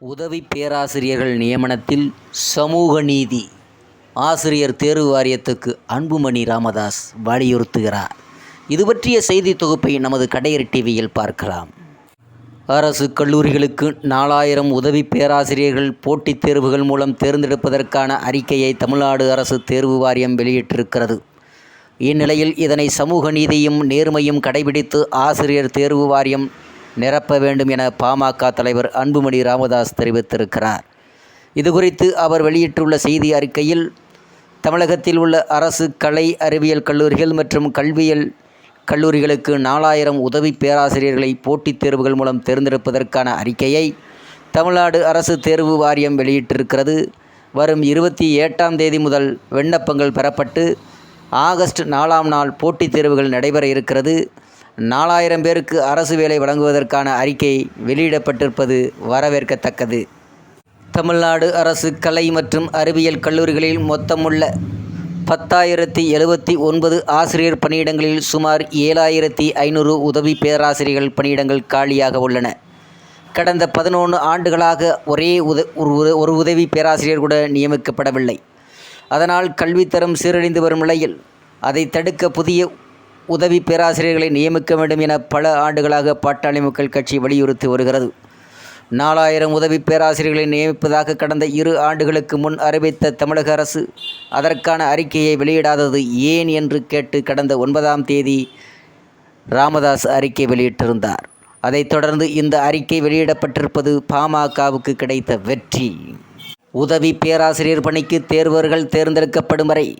உதவி பேராசிரியர்கள் நியமனத்தில் சமூக நீதி ஆசிரியர் தேர்வு வாரியத்துக்கு அன்புமணி ராமதாஸ் வலியுறுத்துகிறார். இது பற்றிய செய்தி தொகுப்பை நமது கடையர் டிவியில் பார்க்கலாம். அரசு கல்லூரிகளுக்கு நாலாயிரம் உதவி பேராசிரியர்கள் போட்டித் தேர்வுகள் மூலம் தேர்ந்தெடுப்பதற்கான அறிக்கையை தமிழ்நாடு அரசு தேர்வு வாரியம் வெளியிட்டிருக்கிறது. இந்நிலையில் இதனை சமூக நீதியும் நேர்மையும் கடைபிடித்து ஆசிரியர் தேர்வு வாரியம் நிரப்ப வேண்டும் என பாமக தலைவர் அன்புமணி ராமதாஸ் தெரிவித்திருக்கிறார். இதுகுறித்து அவர் வெளியிட்டுள்ள செய்தி அறிக்கையில் தமிழகத்தில் உள்ள அரசு கலை அறிவியல் கல்லூரிகள் மற்றும் கல்வியல் கல்லூரிகளுக்கு நாலாயிரம் உதவி பேராசிரியர்களை போட்டித் தேர்வுகள் மூலம் தேர்ந்தெடுப்பதற்கான அறிக்கையை தமிழ்நாடு அரசு தேர்வு வாரியம் வெளியிட்டிருக்கிறது. வரும் இருபத்தி எட்டாம் தேதி முதல் விண்ணப்பங்கள் பெறப்பட்டு ஆகஸ்ட் நாலாம் நாள் போட்டித் தேர்வுகள் நடைபெற இருக்கிறது. நாலாயிரம் பேருக்கு அரசு வேலை வழங்குவதற்கான அறிக்கை வெளியிடப்பட்டிருப்பது வரவேற்கத்தக்கது. தமிழ்நாடு அரசு கலை மற்றும் அறிவியல் கல்லூரிகளில் மொத்தமுள்ள பத்தாயிரத்தி எழுபத்தி ஒன்பது ஆசிரியர் பணியிடங்களில் சுமார் ஏழாயிரத்தி ஐநூறு உதவி பேராசிரியர்கள் பணியிடங்கள் காலியாக உள்ளன. கடந்த பதினொன்று ஆண்டுகளாக ஒரே உத ஒரு உத- ஒரு உதவி பேராசிரியர் கூட நியமிக்கப்படவில்லை. அதனால் கல்வித்தரம் சீரழிந்து வரும் நிலையில் அதை தடுக்க புதிய உதவி பேராசிரியர்களை நியமிக்க வேண்டும் என பல ஆண்டுகளாக பாட்டாளி மக்கள் கட்சி வலியுறுத்தி வருகிறது. நாலாயிரம் உதவி பேராசிரியர்களை நியமிப்பதாக கடந்த இரு ஆண்டுகளுக்கு முன் அறிவித்த தமிழக அரசு அதற்கான அறிக்கையை வெளியிடாதது ஏன் என்று கேட்டு கடந்த ஒன்பதாம் தேதி ராமதாஸ் அறிக்கை வெளியிட்டிருந்தார். அதைத் தொடர்ந்து இந்த அறிக்கை வெளியிடப்பட்டிருப்பது பாமகவுக்கு கிடைத்த வெற்றி. உதவி பேராசிரியர் பணிக்கு தேர்வர்கள் தேர்ந்தெடுக்கப்படும் வரை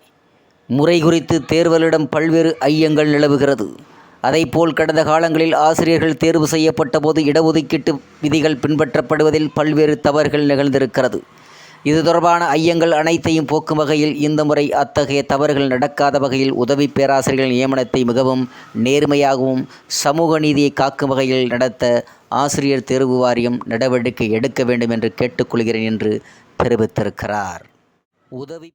முறை குறித்து தேர்வலிடம் பல்வேறு ஐயங்கள் நிலவுகிறது. அதைப்போல் கடந்த காலங்களில் ஆசிரியர்கள் தேர்வு செய்யப்பட்ட போது இடஒதுக்கீட்டு விதிகள் பின்பற்றப்படுவதில் பல்வேறு தவறுகள் நிகழ்ந்திருக்கிறது. இது தொடர்பான ஐயங்கள் அனைத்தையும் போக்கும் வகையில் இந்த முறை அத்தகைய தவறுகள் நடக்காத வகையில் உதவி பேராசிரியர்கள் நியமனத்தை மிகவும் நேர்மையாகவும் சமூக நீதியை காக்கும் வகையில் நடத்த ஆசிரியர் தேர்வு வாரியம் நடவடிக்கை எடுக்க வேண்டும் என்று கேட்டுக்கொள்கிறேன் என்று தெரிவித்திருக்கிறார். உதவி